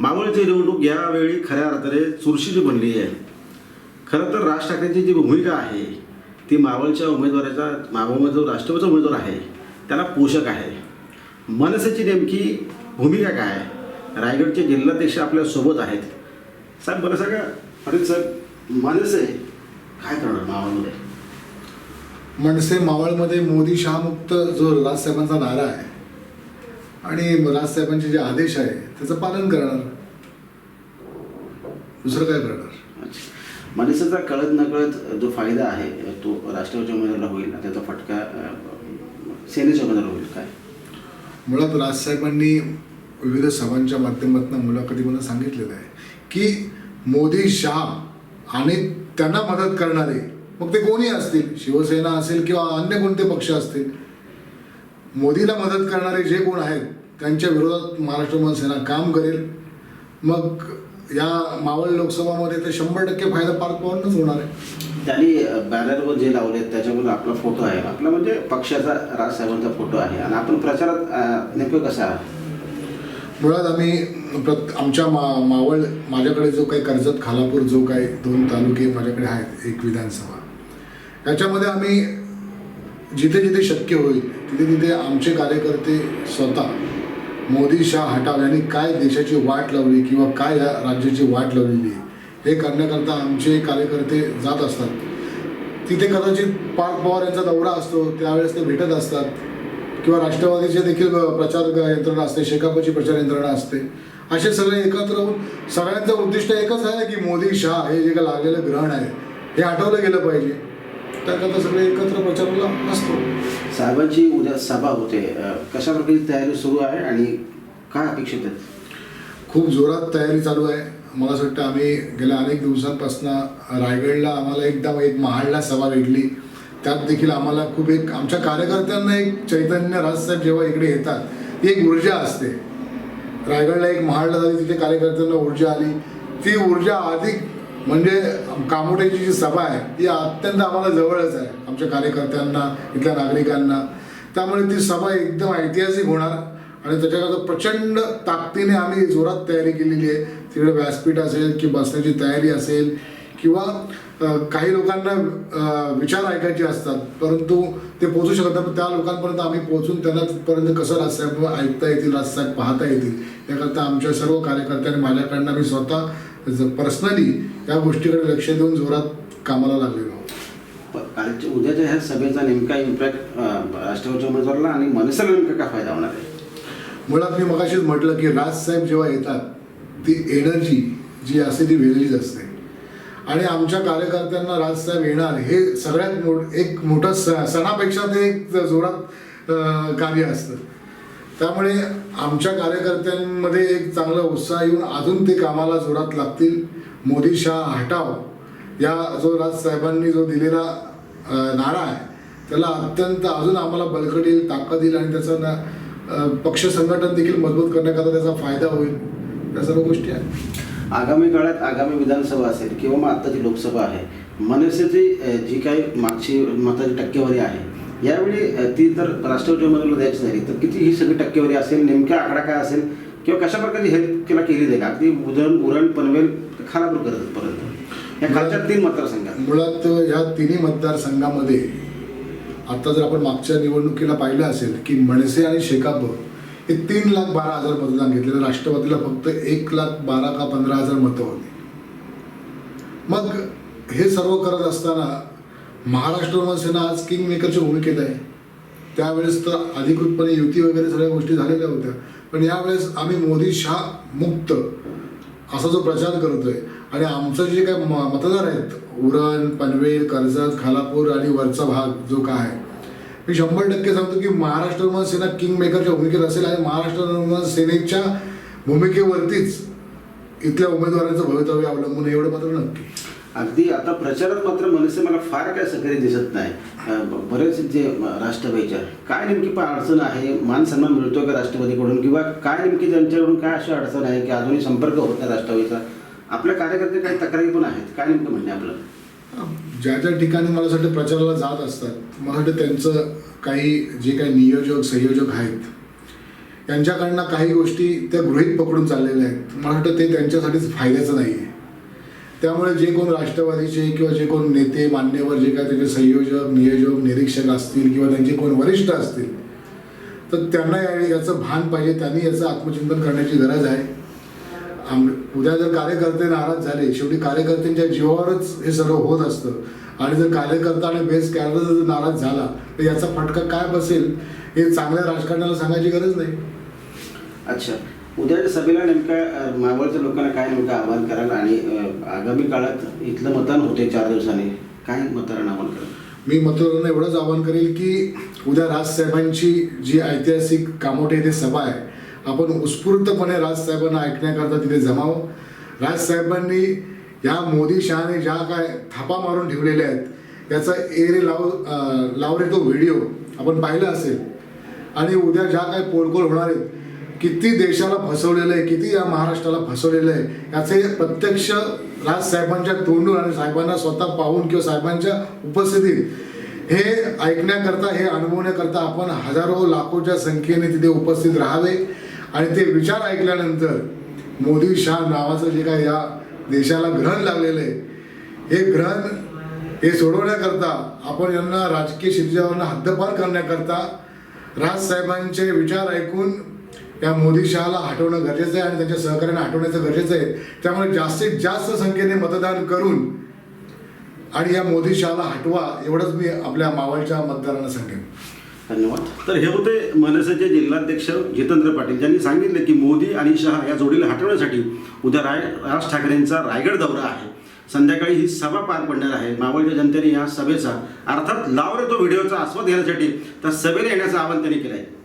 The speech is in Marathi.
मावळची निवडणूक यावेळी खऱ्या अर्थाने चुरशीची बनली आहे. खरं तर राज ठाकरेंची जी भूमिका आहे ती मावळच्या उमेदवाराचा मावळमध्ये जो राष्ट्रवादीचा उमेदवार आहे त्याला पोषक आहे. मनसेची नेमकी भूमिका काय आहे? रायगडचे जिल्हाध्यक्ष आपल्यासोबत आहेत. साहेब बरं सांगा अरे सर मनसे काय करणार मावळमध्ये? मनसे मावळमध्ये मोदी शहामुक्त जो राजसाहेबांचा नारा आहे आणि राजसाहेबांचे जे आदेश आहे त्याचं पालन करणार. दुसरं काय करणार? मनसेचा कळत नकळत जो फायदा आहे तो राष्ट्रवादीच्या उमेदवाराला होईल आणि त्याचा फटका सेनेच्या उमेदवाराला होईल काय? मुळात राजसाहेबांनी विविध सभांच्या माध्यमातून मुलाखतीमध्ये सांगितलेलं आहे की मोदी शहा आणि त्यांना मदत करणारे मग ते कोणी असतील? शिवसेना असेल किंवा अन्य कोणते पक्ष असतील? मोदीला मदत करणारे जे कोण आहेत त्यांच्या विरोधात महाराष्ट्र मनसेना काम करेल. मग या मावळ लोकसभामध्ये ते शंभर टक्के फायदा पार पाडूनच होणार आहे. त्यांनी बॅनरवर जे लावले त्याच्यावर आपला फोटो आहे. आपला म्हणजे पक्षाचा राजसाहेबांचा फोटो आहे. आणि आपण प्रचारात नेमकं कसं आहात? मुळात आम्ही प्रत आमच्या मा मावळ माझ्याकडे जो काही कर्जत खालापूर जो काही दोन तालुके माझ्याकडे आहेत एक विधानसभा. याच्यामध्ये आम्ही जिथे जिथे शक्य होईल तिथे तिथे आमचे कार्यकर्ते स्वतः मोदी शाह हटाव यांनी काय देशाची वाट लावली किंवा काय या राज्याची वाट लावलेली हे करण्याकरता आमचे कार्यकर्ते जात असतात. तिथे कदाचित पार्थ पवार यांचा दौरा असतो त्यावेळेस ते भेटत असतात. किंवा राष्ट्रवादीचे देखील प्रचार यंत्रणा असते शेकापची प्रचार यंत्रणा असते. असे सगळे एकत्र होऊन सगळ्यांचं उद्दिष्ट एकच आहे की मोदी शाह हे जे काही लागलेलं ग्रहण आहे हे हटवलं गेलं पाहिजे. त्याकरता सगळे एकत्र प्रचाराला असतो साहेबांची उद्या सभा होते. कशा प्रकारची तयारी सुरू आहे आणि काय अपेक्षित आहेत? खूप जोरात तयारी चालू आहे. मला असं वाटतं आम्ही गेल्या अनेक दिवसांपासून रायगडला आम्हाला एकदा एक महाडला सभा भेटली. त्यात देखील आम्हाला खूप एक आमच्या कार्यकर्त्यांना एक चैतन्य राजसाहेब जेव्हा इकडे येतात ती एक ऊर्जा असते. रायगडला एक महाडला झाली तिथे कार्यकर्त्यांना ऊर्जा आली. ती ऊर्जा अधिक म्हणजे कामोट्याची जी सभा आहे ती अत्यंत आम्हाला जवळच आहे. आमच्या कार्यकर्त्यांना इथल्या नागरिकांना. त्यामुळे ती सभा एकदम ऐतिहासिक होणार आणि त्याच्याकरता प्रचंड ताकदीने आम्ही जोरात तयारी केलेली आहे. तिकडे व्यासपीठ असेल की बसण्याची तयारी असेल किंवा काही लोकांना विचार ऐकायचे असतात परंतु ते पोहोचू शकत नाही. पण त्या लोकांपर्यंत आम्ही पोहोचून त्यांनापर्यंत कसं राजसाहेब ऐकता येतील राजसाहेब पाहता येतील याकरता आमच्या सर्व कार्यकर्त्यांनी माझ्याकडनं मी स्वतः पर्सनली या गोष्टीकडे लक्ष देऊन जोरात कामाला लागलेलो कालच्या उद्याच्या ह्या सभेचा नेमका इम्पॅक्ट राष्ट्रवादीच्या उमेदवाराला आणि मनसेला नेमका काय फायदा होणार आहे? मुळात मी मगाशीच म्हटलं की राजसाहेब जेव्हा येतात ती एनर्जी जी असते ती वेगळीच असते. आणि आमच्या कार्यकर्त्यांना राजसाहेब येणार हे सगळ्यात मोठ एक मोठं स सणापेक्षा ते एक जोरात कार्य असतं. त्यामुळे आमच्या कार्यकर्त्यांमध्ये एक चांगला उत्साह येऊन अजून ते कामाला जोरात लागतील. मोदी शाह हटाव या जो राजसाहेबांनी जो दिलेला नारा आहे त्याला अत्यंत अजून आम्हाला बळकट येईल ताकद येईल आणि त्याचा ना पक्ष संघटन देखील मजबूत करण्याकरता त्याचा फायदा होईल. या सर्व गोष्टी आहेत. आगामी काळात आगामी विधानसभा असेल किंवा मग आत्ताची लोकसभा आहे मनसेची जी काही मागची मताची टक्केवारी आहे यावेळी ती तर राष्ट्रवादी उमेदवाराला द्यायची झाली. तर किती ही सगळी टक्केवारी असेल नेमका आकडा काय असेल किंवा कशा प्रकारची हेल्प केला केली जाईल? अगदी उधरण उरण पनवेल खालापूर करत पर्यंत या खालच्या तीन मतदारसंघात. मुळात या तिन्ही मतदारसंघामध्ये आता जर आपण मागच्या निवडणुकीला पाहिलं असेल की मनसे आणि शेकाप हे तीन लाख बारा हजार मतदान घेतलेलं राष्ट्रवादीला फक्त एक लाख बारा का पंधरा हजार मतं होती. मग हे सर्व करत असताना महाराष्ट्र सेना आज किंग मेकरच्या भूमिकेत आहे. त्यावेळेस तर अधिकृतपणे युती वगैरे सगळ्या गोष्टी झालेल्या होत्या. पण यावेळेस आम्ही मोदी शाह मुक्त असा जो प्रचार करतोय आणि आमचं जे काय म- मतदार आहेत उरण पनवेल कर्जत खालापूर आणि वरचा भाग जो काय आहे. मी शंभर टक्के सांगतो की महाराष्ट्र नवनिर्माण सेना किंग मेकरच्या भूमिकेत असेल आणि महाराष्ट्र नवनिर्माण सेनेच्या भूमिकेवरतीच इथल्या उमेदवारांचं भवितव्य अवलंबून आहे, एवढं मात्र नक्की. अगदी आता प्रचारात मात्र मनसे मला फार काय सक्रिय दिसत नाही. बरेच जे राष्ट्रवादीच्या काय नेमकी पण अडचण आहे मान सन्मान मिळतो का राष्ट्रवादीकडून किंवा काय नेमकी त्यांच्याकडून काय अशी अडचण आहे की अजूनही संपर्क होत नाही राष्ट्रवादीचा? आपल्या कार्यकर्ते काही तक्रारी पण आहेत काय नेमकं म्हणणे आपलं? ज्या ज्या ठिकाणी मला वाटतं प्रचाराला जात असतात मला वाटतं त्यांचं काही जे काही नियोजक संयोजक आहेत यांच्याकडनं काही गोष्टी त्या गृहीत पकडून चाललेल्या आहेत. मला वाटतं ते त्यांच्यासाठीच फायद्याचं नाही आहे त्यामुळे जे कोण राष्ट्रवादीचे किंवा जे कोण नेते मान्यवर जे काय त्याचे संयोजक नियोजक निरीक्षक असतील किंवा त्यांचे कोण वरिष्ठ असतील तर त्यांना याचं भान पाहिजे त्यांनी याचं आत्मचिंतन करण्याची गरज आहे. आम उद्या जर कार्यकर्ते नाराज झाले शेवटी कार्यकर्त्यांच्या जीवावरच हे सगळं होत असतं. आणि जर कार्यकर्ता आणि बेस कॅडर जर नाराज झाला तर याचा फटका काय बसेल हे चांगल्या राजकारणाला सांगायची गरज नाही. अच्छा. उद्याच्या सभेला नेमक्या मावळच्या लोकांना काय नेमकं आवाहन कराल आणि आगामी काळात इथलं मतदान होते चार दिवसांनी काय मतदारांना आवाहन कराल? मी मतदारांना एवढंच आवाहन करेल की उद्या राजसाहेबांची जी ऐतिहासिक कामोठे इथे सभा आहे आपण उत्स्फूर्तपणे राजसाहेबांना ऐकण्याकरता तिथे जमावं. राजसाहेबांनी या मोदी शहाने ज्या काय थापा मारून ठेवलेल्या आहेत याचा एरे लाव लावरे तो व्हिडिओ आपण पाहिला असेल. आणि उद्या ज्या काय पोलकोल होणार आहेत किती देशाला फसवलेलं आहे किती या महाराष्ट्राला फसवलेलं आहे याचे प्रत्यक्ष राजसाहेबांच्या तोंडून आणि साहेबांना स्वतः पाहून किंवा साहेबांच्या उपस्थितीत हे ऐकण्याकरता हे अनुभवण्याकरता आपण हजारो लाखोच्या संख्येने तिथे उपस्थित राहावे. आणि ते विचार ऐकल्यानंतर मोदी शाह नावाचं जे काय या देशाला ग्रहण लागलेलं आहे हे ग्रहण हे सोडवण्याकरता आपण यांना राजकीय क्षितिजावरनं हद्दपार करण्याकरता राजसाहेबांचे विचार ऐकून या मोदी शहाला हटवणं गरजेचं आहे आणि त्यांच्या सहकार्याने हटवण्याचं गरजेचं आहे. त्यामुळे जास्तीत जास्त संख्येने मतदान करून आणि या मोदी शहाला हटवा एवढंच मी आपल्या मावळच्या मतदारांना सांगेन. धन्यवाद. तर हे होते मनसेचे जिल्हाध्यक्ष जितेंद्र पाटील. ज्यांनी सांगितले की मोदी आणि शहा या जोडीला हटवण्यासाठी उद्या राय राज ठाकरेंचा रायगड दौरा आहे. संध्याकाळी ही सभा पार पडणार आहे. मावळच्या जनतेने या सभेचा अर्थात लावरे तो व्हिडिओचा आस्वाद घेण्यासाठी त्या सभेला येण्याचं आवाहन त्यांनी केलं आहे